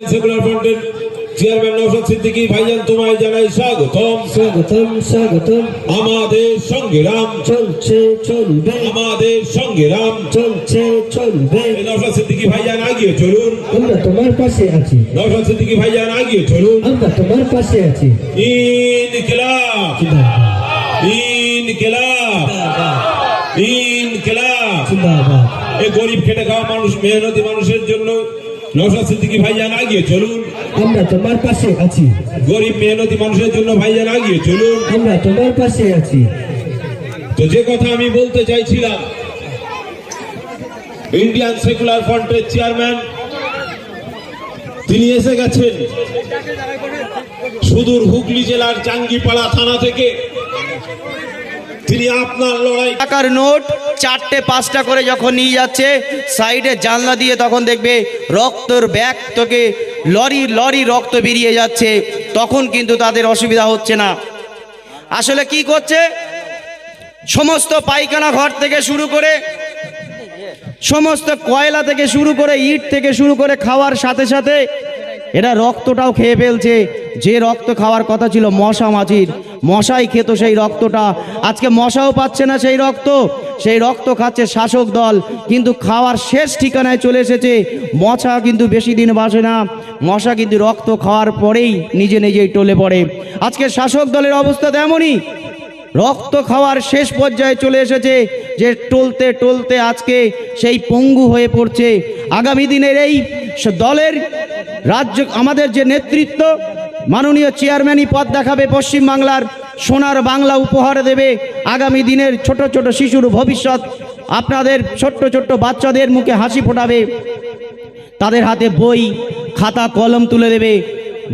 Secular ফ্রন্টের chairman Naushad Siddiqui ভাইজান তোমায় জানাই স্বাগতম। স্বাগতম স্বাগতম। আমাদের সঙ্গে রাম। চলছে চলবে। আমাদের সঙ্গে রাম। চলছে চলবে। নৌশাদ সিদ্দিকী ভাইজান আগিয়ে চলুন। আমরা তোমার পাশে আছি। নৌশাদ সিদ্দিকী ভাইজান আগিয়ে চলুন। আমরা তোমার পাশে আছি। ইনকিলাব। ইনকিলাব। ইনকিলাব। এই গরিব খেটে খাওয়া মানুষ মেহনতি মানুষের জন্য নৌশাদ সিদ্দিকী ভাইজান আগিয়ে চলুন। আমরা তোমার পাশে আছি। গরিব মেহনতি মানুষের জন্য ভাইজান আগিয়ে চলুন। আমরা তোমার পাশে আছি। তো যে কথা আমি বলতে চাইছিলাম ইন্ডিয়ান সেকুলার ফ্রন্টের চেয়ারম্যান তিনি এসে গেছেন সুদূর হুগলি জেলার জাঙ্গিপাড়া থানা থেকে। তিনি আপনার লড়াই টাকার নোট চারটে, পাঁচটা করে যখন নিয়ে যাচ্ছে, সাইডে জানলা দিয়ে তখন দেখবে রক্তর ব্যাগ তোকে লরি লরি রক্ত বেরিয়ে যাচ্ছে। তখন কিন্তু তাদের অসুবিধা হচ্ছে না। আসলে কি করছে? সমস্ত পায়খানা ঘর থেকে শুরু করে, সমস্ত কয়লা থেকে শুরু করে, ইট থেকে শুরু করে খাওয়ার সাথে সাথে এরা রক্তটাও খেয়ে ফেলছে। যে রক্ত খাওয়ার কথা ছিল মশা মাছির। মশাই খেত সেই রক্তটা। আজকে মশাও পাচ্ছে না সেই রক্ত। সেই রক্ত খাচ্ছে শাসক দল। কিন্তু খাওয়ার শেষ ঠিকানায় চলে এসেছে। মশা কিন্তু বেশি দিন বাসে না। মশা কিন্তু রক্ত খাওয়ার পরেই নিজে নিজেই টলে পড়ে। আজকে শাসক দলের অবস্থা তেমনই। রক্ত খাওয়ার শেষ পর্যায়ে চলে এসেছে যে টলতে টলতে আজকে সেই পঙ্গু হয়ে পড়ছে। আগামী দিনের এই দলের রাজ্য, আমাদের যে নেতৃত্ব মাননীয় চেয়ারম্যানই পথ দেখাবে পশ্চিমবাংলার সোনার বাংলা উপহার দেবে আগামী দিনের ছোট ছোট শিশুর ভবিষ্যৎ। আপনাদের ছোট্ট ছোট্ট বাচ্চাদের মুখে হাসি ফোটাবে। তাদের হাতে বই, খাতা, কলম তুলে দেবে।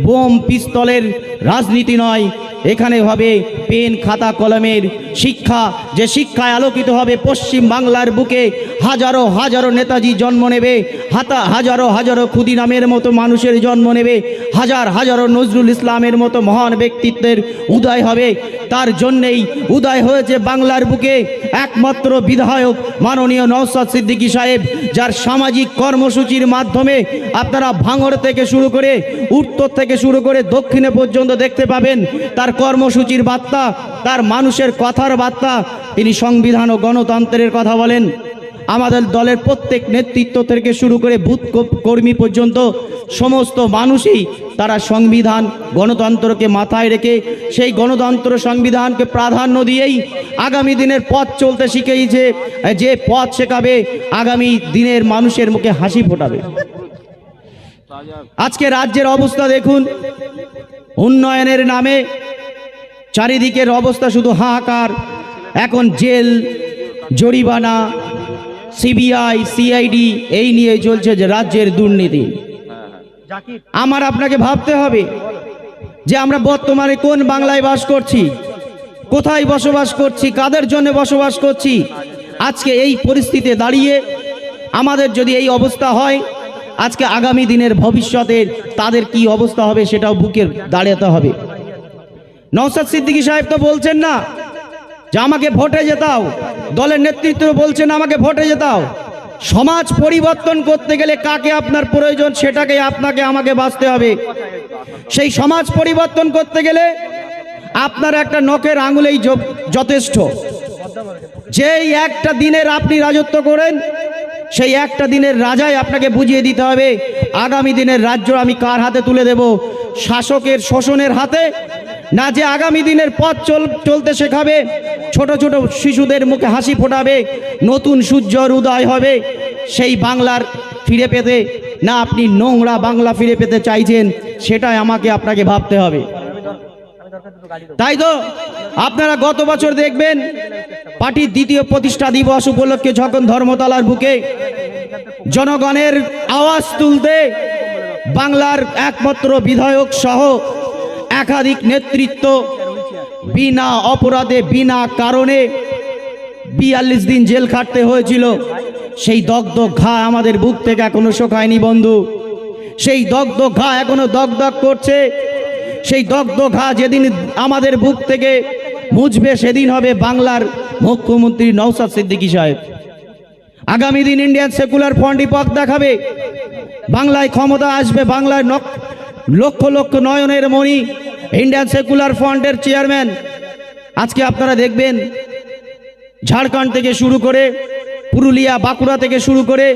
বোম, পিস্তলের রাজনীতি নয়, এখানে হবে পেন খাতা কলমের শিক্ষা, যে শিক্ষায় আলোকিত হবে পশ্চিম বাংলার বুকে, হাজারো হাজারো নেতাজি জন্ম নেবে, হাতা, হাজারো হাজারো ক্ষুদিরামের মতো মানুষের জন্ম নেবে, হাজার হাজারো নজরুল ইসলামের মতো মহান ব্যক্তিত্বের উদয় হবে। তার জন্যেই উদয় হয়েছে বাংলার বুকে একমাত্র বিধায়ক মাননীয় নওসাদ সিদ্দিকী সাহেব, যার সামাজিক কর্মসূচির মাধ্যমে আপনারা ভাঙড় থেকে শুরু করে উত্তর থেকে শুরু করে দক্ষিণে পর্যন্ত দেখতে পাবেন, তার কর্মসূচির বার্তা তার মানুষের কথার বার্তা। তিনি সংবিধান ও গণতন্ত্রের কথা বলেন। আমাদের দলের প্রত্যেক নেতৃত্ব থেকে শুরু করে বুথ কর্মী পর্যন্ত সমস্ত মানুষই তারা সংবিধান, গণতন্ত্রকে মাথায় রেখে সেই গণতন্ত্র সংবিধানকে প্রাধান্য দিয়েই আগামী দিনের পথ চলতে শিখেইছে। যে পথ শেখাবে, আগামী দিনের মানুষের মুখে হাসি ফোটাবে। আজকে রাজ্যের অবস্থা দেখুন। উন্নয়নের নামে চারিদিকের অবস্থা শুধু হাহাকার। এখন জেল, জরিমানা, সিবিআই, সিআইডি, এই নিয়ে চলছে যে রাজ্যের দুর্নীতি। আমার আপনাকে ভাবতে হবে যে আমরা বর্তমানে কোন বাংলায় বাস করছি, কোথায় বসবাস করছি, কাদের জন্য বসবাস করছি, আজকে এই পরিস্থিতিতে দাঁড়িয়ে আমাদের যদি এই অবস্থা হয়, আজকে আগামী দিনের ভবিষ্যতের তাদের কি অবস্থা হবে সেটাও বুকের দাঁড়াতে হবে। নওসাদ সিদ্দিকী সাহেব তো বলছেন না যে আমাকে ভোটে যেতাও দলের নেতৃত্ব বলছেন আমাকে ভোটে যেতাও সমাজ পরিবর্তন করতে গেলে কাকে আপনার প্রয়োজন সেটাকে আপনাকে আমাকে বাঁচতে হবে। সেই সমাজ পরিবর্তন করতে গেলে আপনার একটা নখের আঙুলেই যথেষ্ট। যেই একটা দিনের আপনি রাজত্ব করেন, সেই একটা দিনের রাজাই আপনাকে বুঝিয়ে দিতে হবে, আগামী দিনের রাজ্য আমি কার হাতে তুলে দেব? শাসকের শোষণের হাতে না যে আগামী দিনের পথ চল চলতে শেখাবে, ছোট ছোট শিশুদের মুখে হাসি ফোটাবে, নতুন সূর্যর উদয় হবে, সেই বাংলার ফিরে পেতে, না আপনি নোংরা বাংলা ফিরে পেতে চাইছেন, সেটাই আমাকে আপনাকে ভাবতে হবে। তাই তো, আপনারা গত বছর দেখবেন পার্টির দ্বিতীয় প্রতিষ্ঠা দিবস উপলক্ষে যখন ধর্মতলার বুকে জনগণের আওয়াজ তুলতে বাংলার একমাত্র বিধায়ক সহ একাধিক নেতৃত্ব বিনা অপরাধে, বিনা কারণে বিয়াল্লিশ দিন জেল খাটতে হয়েছিল। সেই দগ্ধ ঘা আমাদের বুক থেকে এখনও শোকায়নি বন্ধু। সেই দগ্ধ ঘা এখনও দগদগ করছে। সেই দগ্ধ ঘা যেদিন আমাদের বুক থেকে মুছবে, সেদিন হবে বাংলার মুখ্যমন্ত্রী নওসাদ সিদ্দিকী সাহেব। আগামী দিন ইন্ডিয়ান সেকুলার ফ্রন্টই পথ দেখাবে। বাংলায় ক্ষমতা আসবে বাংলায় লক্ষ লক্ষ নয়নের মণি ইন্ডিয়ান সেকুলার ফ্রন্টের চেয়ারম্যান আজকে আপনারা দেখবেন, ঝাড়খণ্ড থেকে শুরু করে পুরুলিয়া, বাঁকুড়া থেকে শুরু করে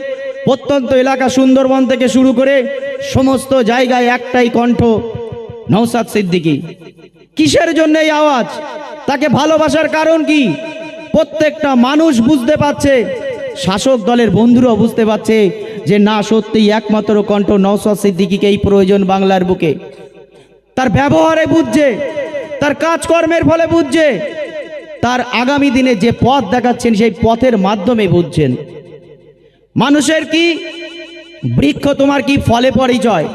প্রত্যন্ত এলাকা, সুন্দরবন থেকে শুরু করে সমস্ত জায়গায় একটাই কণ্ঠ নৌসাদ সিদ্দিকী। কিসের জন্য এই আওয়াজ? তাকে ভালোবাসার কারণ কি? প্রত্যেকটা মানুষ বুঝতে পারছে, শাসক দলের বন্ধুরাও বুঝতে পারছে যে না সত্যিই একমাত্র কণ্ঠ নৌসাদ সিদ্দিকীকেই প্রয়োজন বাংলার বুকে। তার ব্যবহারে বুঝছে, তার কাজকর্মের ফলে বুঝছে, তার আগামী দিনে যে পথ দেখাচ্ছেন সেই পথের মাধ্যমে বুঝছেন। মানুষের কি বৃক্ষ তোমার কি ফলে পরিচয়?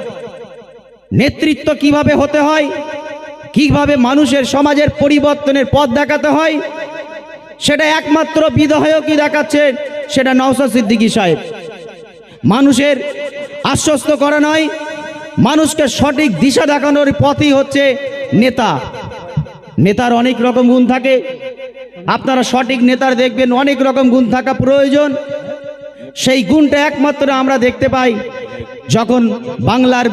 নেতৃত্ব কীভাবে হতে হয়? কীভাবে মানুষের সমাজের পরিবর্তনের পথ দেখাতে হয়? সেটা একমাত্র বিধায়কই দেখাচ্ছে? সেটা নওসাদ সিদ্দিকী সাহেব। মানুষের আশ্বস্ত করা নয় মানুষকে সঠিক দিশা দেখানোর পথই হচ্ছে নেতা। নেতার অনেক রকম গুণ থাকে। আপনারা সঠিক নেতার দেখবেন, অনেক রকম গুণ থাকা প্রয়োজন। সেই গুণটা একমাত্র আমরা দেখতে পাই যখন বাংলার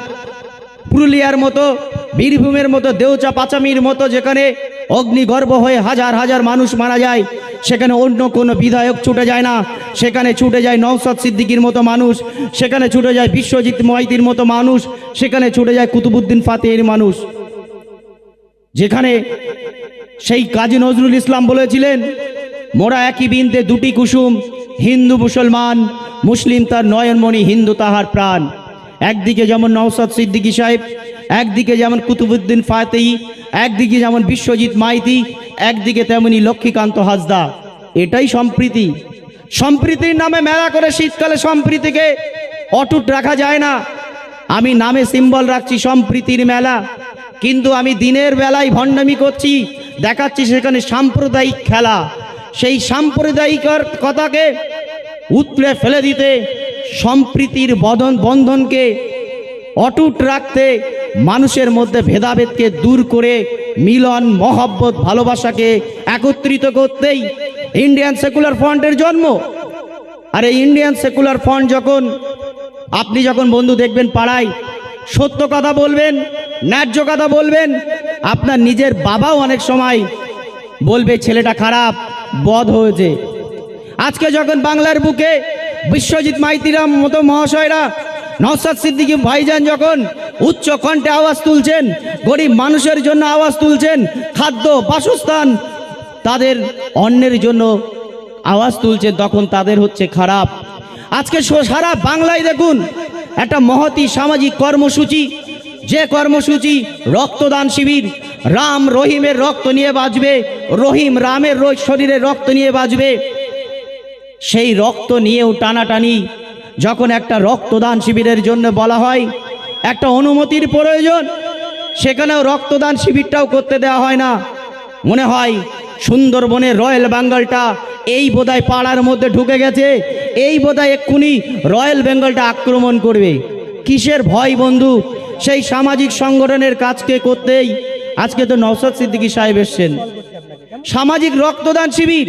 পুরুলিয়ার মতো, বীরভূমের মতো, দেউচা পাচামির মতো যেখানে অগ্নিগর্ভ হয়ে হাজার হাজার মানুষ মারা যায় সেখানে অন্য কোনো বিধায়ক ছুটে যায় না। সেখানে ছুটে যায় নওসাদ সিদ্দিকির মতো মানুষ। সেখানে ছুটে যায় বিশ্বজিৎ মহিতির মতো মানুষ। সেখানে ছুটে যায় কুতুবুদ্দিন ফাতেহের মানুষ। যেখানে সেই কাজী নজরুল ইসলাম বলেছিলেন, মোরা একই বিন্দে দুটি কুসুম, হিন্দু মুসলমান, মুসলিম তার নয়নমণি, হিন্দু তাহার প্রাণ। একদিকে যেমন নওসাদ সিদ্দিকী সাহেব, একদিকে যেমন কুতুবুদ্দিন ফাতেহি, একদিকে যেমন বিশ্বজিৎ মাইতি একদিকে তেমনি লক্ষ্মীকান্ত হাসদা, এটাই সম্প্রীতি। সম্প্রীতির নামে মেলা করে শীতকালে সম্প্রীতিকে অটুট রাখা যায় না। আমি নামে সিম্বল রাখছি সম্প্রীতির মেলা, কিন্তু আমি দিনের বেলায় ভণ্ডামি করছি, দেখাচ্ছি সেখানে সাম্প্রদায়িক খেলা। সেই সাম্প্রদায়িকর কথাকে উতলে ফেলে দিতে সম্প্রীতির বদন বন্ধনকে অটুট রাখতে মানুষের মধ্যে ভেদাভেদকে দূর করে মিলন, মহব্বত, ভালোবাসাকে একত্রিত করতেই ইন্ডিয়ান সেকুলার ফ্রন্টের জন্ম। আর এই ইন্ডিয়ান সেকুলার ফ্রন্ট যখন, আপনি যখন বন্ধু দেখবেন পাড়ায়, সত্য কথা বলবেন, ন্যায্য কথা বলবেন, আপনার নিজের বাবাও অনেক সময় বলবে, ছেলেটা খারাপ, বধ হয়েছে। আজকে যখন বাংলার বুকে বিশ্বজিৎ মাইতিরাম মতো মহাশয়রা নওসাদ সিদ্দিকী ভাইজান যখন উচ্চ কণ্ঠে আওয়াজ তুলছেন, গরিব মানুষের জন্য আওয়াজ তুলছেন, খাদ্য, বাসস্থান তাদের অন্যের জন্য আওয়াজ তুলছে, তখন তাদের হচ্ছে খারাপ। আজকে সারা বাংলায় দেখুন, একটা মহতি সামাজিক কর্মসূচি, যে কর্মসূচি রক্তদান শিবির, রাম রহিমের রক্ত নিয়ে বাঁচবে রহিম রামের শরীরে রক্ত নিয়ে বাঁচবে সেই রক্ত নিয়েও টানাটানি যখন একটা রক্তদান শিবিরের জন্য বলা হয়, একটা অনুমতির প্রয়োজন, সেখানেও রক্তদান শিবিরটাও করতে দেওয়া হয় না। মনে হয় সুন্দরবনের রয়্যাল বেঙ্গলটা এই বোধহয় পাড়ার মধ্যে ঢুকে গেছে, এই বোধহয় এক্ষুনি রয়্যাল বেঙ্গলটা আক্রমণ করবে। কিসের ভয় বন্ধু? সেই সামাজিক সংগঠনের কাজকে করতেই? আজকে তো নওসাদ সিদ্দিকী সাহেব এসছেন। সামাজিক রক্তদান শিবির,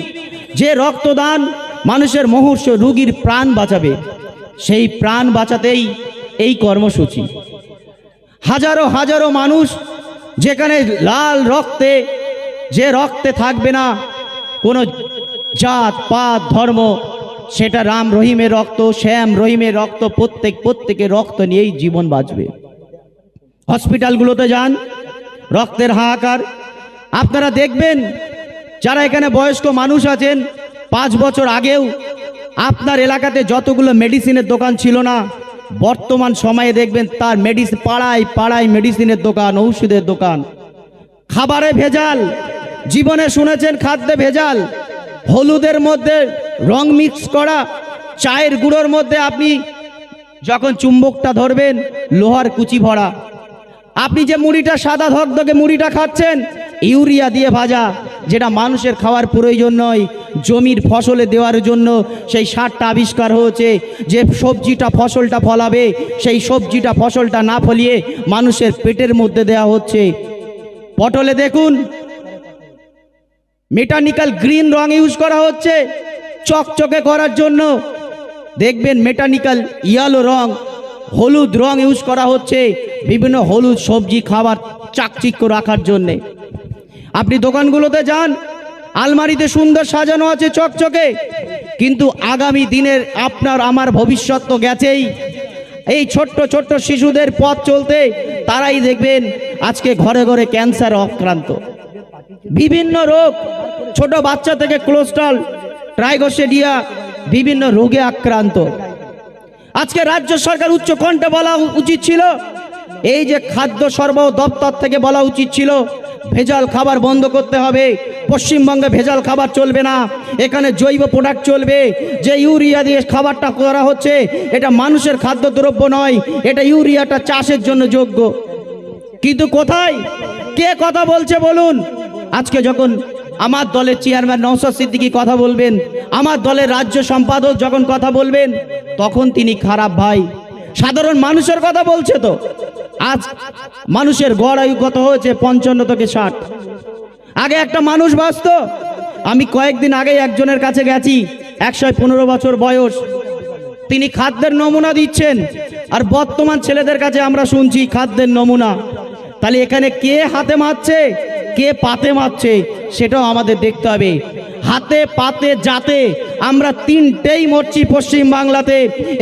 যে রক্তদান মানুষের মুহূর্ত রুগীর প্রাণ বাঁচাবে। সেই প্রাণ বাঁচাতেই এই কর্মসূচি। হাজারো হাজারো মানুষ যেখানে লাল রক্তে, যে রক্তে থাকবে না, কোনো জাত, পাত, ধর্ম, সেটা রাম রহিমের রক্ত, শ্যাম রহিমের রক্ত, প্রত্যেক প্রত্যেকের রক্ত নিয়েই জীবন বাঁচবে। হসপিটালগুলোতে যান, রক্তের হাহাকার। আপনারা দেখবেন, যারা এখানে বয়স্ক মানুষ আছেন, পাঁচ বছর আগেও আপনার এলাকাতে যতগুলো মেডিসিনের দোকান ছিল না, বর্তমান সময়ে দেখবেন তার মেডিসিন পাড়ায় পাড়ায় মেডিসিনের দোকান, ঔষধের দোকান। খাবারে ভেজাল, জীবনে শুনেছেন খাদ্যে ভেজাল। হলুদের মধ্যে রং মিক্স করা, চায়ের গুঁড়োর মধ্যে আপনি যখন চুম্বকটা ধরবেন, লোহার কুচি ভরা। আপনি যে মুড়িটা সাদা ধকধকে মুড়িটা খাচ্ছেন, ইউরিয়া দিয়ে ভাজা। যেটা মানুষের খাওয়ার প্রয়োজন নয়, জমির ফসলে দেওয়ার জন্য সেই সারটা আবিষ্কার হয়েছে। যে সবজিটা ফসলটা ফলাবে, সেই সবজিটা ফসলটা না ফলিয়ে মানুষের পেটের মধ্যে দেওয়া হচ্ছে। পটলে দেখুন, মেটানিক্যাল গ্রিন রং ইউজ করা হচ্ছে চকচকে করার জন্য। দেখবেন মেটানিক্যাল ইয়ালো রং, হলুদ রং ইউজ করা হচ্ছে বিভিন্ন হলুদ সবজি খাবার চাকচিক্য রাখার জন্যে। আপনি দোকানগুলোতে যান, আলমারিতে সুন্দর সাজানো আছে চকচকে, কিন্তু আগামী দিনের আপনার আমার ভবিষ্যৎ তো গেছেই। এই ছোট্ট ছোট্ট শিশুদের পথ চলতে তারাই দেখবেন আজকে ঘরে ঘরে ক্যান্সার আক্রান্ত। বিভিন্ন রোগ, ছোট বাচ্চা থেকে কোলেস্ট্রল, ট্রাইগোসেডিয়া, বিভিন্ন রোগে আক্রান্ত। আজকে রাজ্য সরকার উচ্চ কণ্ঠে বলা উচিত ছিল, এই যে খাদ্য সরবরাহ দপ্তর থেকে বলা উচিত ছিল ভেজাল খাবার বন্ধ করতে হবে। পশ্চিমবঙ্গে ভেজাল খাবার চলবে না। এখানে জৈব প্রোডাক্ট চলবে। যে ইউরিয়া দিয়ে খাবারটা করা হচ্ছে, এটা মানুষের খাদ্যদ্রব্য নয়, এটা ইউরিয়াটা চাষের জন্য যোগ্য। কিন্তু কোথায়? কে কথা বলছে বলুন? আজকে যখন আমার দলের চেয়ারম্যান নৌসাদ সিদ্দিকি কথা বলবেন, আমার দলের রাজ্য সম্পাদক যখন কথা বলবেন, তখন তিনি খারাপ ভাই। সাধারণ মানুষের কথা বলছে তো। আজ মানুষের গড় আয়ু কত হয়েছে? পঞ্চান্ন থেকে ষাট। আগে একটা মানুষ বাঁচত। আমি কয়েকদিন আগে একজনের কাছে গেছি একশো পনেরো বছর বয়স। তিনি খাদ্যের নমুনা দিচ্ছেন। আর বর্তমান ছেলেদের কাছে আমরা শুনছি খাদ্যের নমুনা। তাহলে এখানে কে হাতে মারছে? কে পাতে মারছে? সেটাও আমাদের দেখতে হবে। হাতে পাতে জাতে আমরা তিনটেই মরছি পশ্চিম বাংলাতে,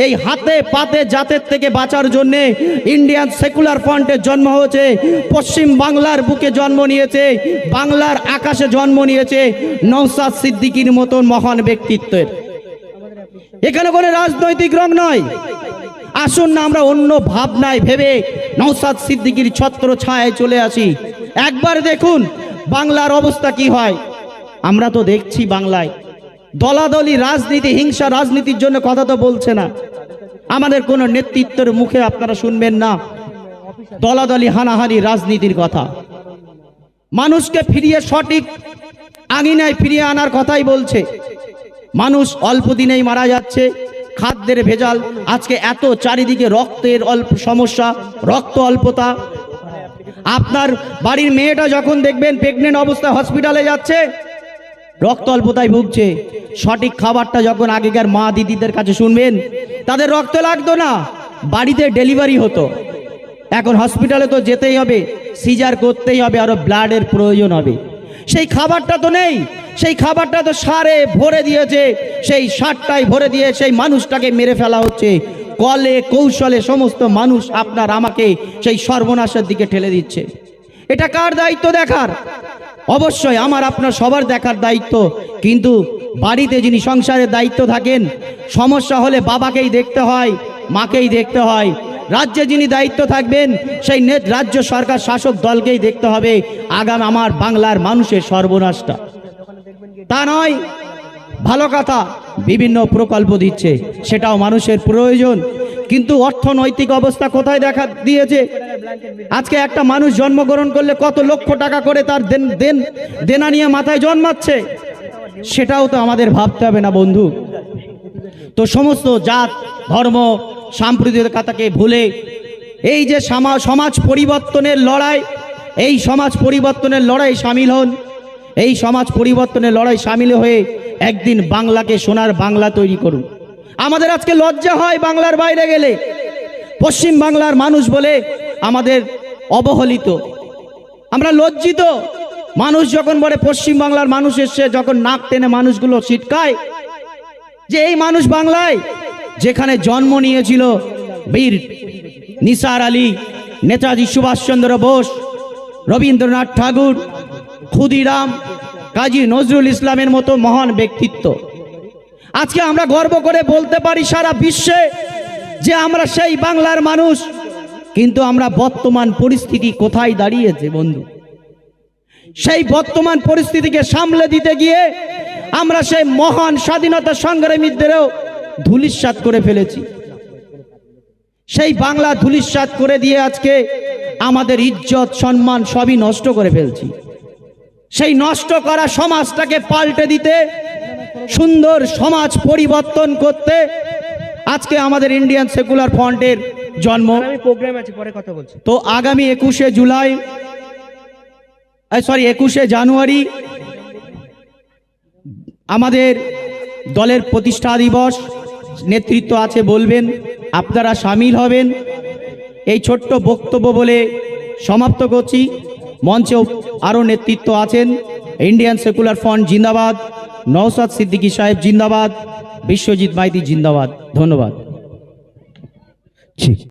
এই হাতে পাতে জাতের থেকে বাঁচার জন্যে ইন্ডিয়ান সেকুলার ফ্রন্টের জন্ম হয়েছে, পশ্চিম বাংলার বুকে জন্ম নিয়েছে, বাংলার আকাশে জন্ম নিয়েছে নৌসাদ সিদ্দিকির মতন মহান ব্যক্তিত্বের। এখানে কোনো রাজনৈতিক রং নয়। আসুন না, আমরা অন্য ভাবনায় ভেবে নৌসাদ সিদ্দিকির ছত্র ছায় চলে আসি। একবার দেখুন বাংলার অবস্থা কি হয়? আমরা তো দেখছি বাংলায়। দলাদলি, রাজনীতি, হিংসা, রাজনীতির জন্য কথা তো বলছে না। আমাদের কোনো নেতৃত্বের মুখে আপনারা শুনবেন না। দলাদলি, হানাহানি রাজনীতির কথা। মানুষকে ফিরিয়ে সঠিক আঙিনায় ফিরিয়ে আনার কথাই বলছে। মানুষ অল্প দিনেই মারা যাচ্ছে। খাদ্যের ভেজাল, আজকে এত চারিদিকে রক্তের অল্প সমস্যা, রক্ত অল্পতা। আপনার বাড়ির মেয়েটা যখন দেখবেন প্রেগনেন্ট অবস্থায় হসপিটালে যাচ্ছে, রক্ত অল্পতায় ভুগছে। সঠিক খাবারটা যখন আগেকার মা দিদিদের কাছে শুনবেন, তাদের রক্ত লাগতো না, বাড়িতে ডেলিভারি হতো। এখন হসপিটালে তো যেতেই হবে সিজার করতেই হবে, আরও ব্লাডের প্রয়োজন হবে। সেই খাবারটা তো নেই, সেই খাবারটা তো সারে ভরে দিয়েছে, সেই সারটাই ভরে দিয়ে সেই মানুষটাকে মেরে ফেলা হচ্ছে। কলে, কৌশলে সমস্ত মানুষ আপনার আমাকে সেই সর্বনাশের দিকে ঠেলে দিচ্ছে। এটা কার দায়িত্ব দেখার? অবশ্যই আমার, আপনার সবার দেখার দায়িত্ব। কিন্তু বাড়িতে যিনি সংসারের দায়িত্ব থাকেন, সমস্যা হলে বাবাকেই দেখতে হয়, মাকেই দেখতে হয়। রাজ্যে যিনি দায়িত্ব থাকবেন, সেই নেত রাজ্য সরকার শাসক দলকেই দেখতে হবে। আগাম আমার বাংলার মানুষের সর্বনাশটা। তা নয় ভালো কথা, বিভিন্ন প্রকল্প দিচ্ছে, সেটাও মানুষের প্রয়োজন। কিন্তু অর্থনৈতিক অবস্থা কোথায় দেখা দিয়েছে? আজকে একটা মানুষ জন্মগ্রহণ করলে কত লক্ষ টাকা করে তার দেন দেন দেনা নিয়ে মাথায় জন্মাচ্ছে? সেটাও তো আমাদের ভাবতে হবে না, বন্ধু। তো সমস্ত জাত, ধর্ম সাম্প্রদায়িকতাকে ভুলে, এই যে সামা- সমাজ পরিবর্তনের লড়াই, এই সমাজ পরিবর্তনের লড়াই সামিল হন। এই সমাজ পরিবর্তনের লড়াই সামিল হয়ে একদিন বাংলাকে সোনার বাংলা তৈরি করুন। আমাদের আজকে লজ্জা হয় বাংলার বাইরে গেলে। পশ্চিম বাংলার মানুষ বলে আমাদের অবহেলিত। আমরা লজ্জিত। মানুষ যখন বলে পশ্চিম বাংলার মানুষ এসছে, যখন নাক টেনে মানুষগুলো ছিটকায় যে এই মানুষ বাংলায়। যেখানে জন্ম নিয়েছিল বীর নিসার আলী, নেতাজি সুভাষচন্দ্র বোস, রবীন্দ্রনাথ ঠাকুর, ক্ষুদিরাম কাজী নজরুল ইসলামের মতো মহান ব্যক্তিত্ব। আজকে আমরা গর্ব করে বলতে পারি সারা বিশ্বে যে আমরা সেই বাংলার মানুষ, কিন্তু আমরা বর্তমান পরিস্থিতি কোথায় দাঁড়িয়েছে বন্ধু? সেই বর্তমান পরিস্থিতিকে সামলে দিতে গিয়ে আমরা সেই মহান স্বাধীনতা সংগ্রামীদেরও ধুলিস্বাত করে ফেলেছি। সেই বাংলা ধুলিস্বাত করে দিয়ে আজকে আমাদের ইজ্জত, সম্মান সবই নষ্ট করে ফেলছি। সেই নষ্ট করা সমাজটাকে পাল্টে দিতে সুন্দর সমাজ পরিবর্তন করতে আজকে আমাদের ইন্ডিয়ান সেকুলার ফ্রন্টের জন্ম। প্রোগ্রাম আছে পরে কথা বলছি। তো আগামী একুশে জুলাই সরি একুশে জানুয়ারি আমাদের দলের প্রতিষ্ঠা দিবস নেতৃত্ব আছে বলবেন আপনারা সামিল হবেন। এই ছোট্ট বক্তব্য বলে সমাপ্ত করছি। মঞ্চে আরও নেতৃত্ব আছেন ইন্ডিয়ান সেকুলার ফ্রন্ট জিন্দাবাদ নওসাদ সিদ্দিকী সাহেব জিন্দাবাদ, বিশ্বজিৎ মাইতি জিন্দাবাদ। ধন্যবাদ।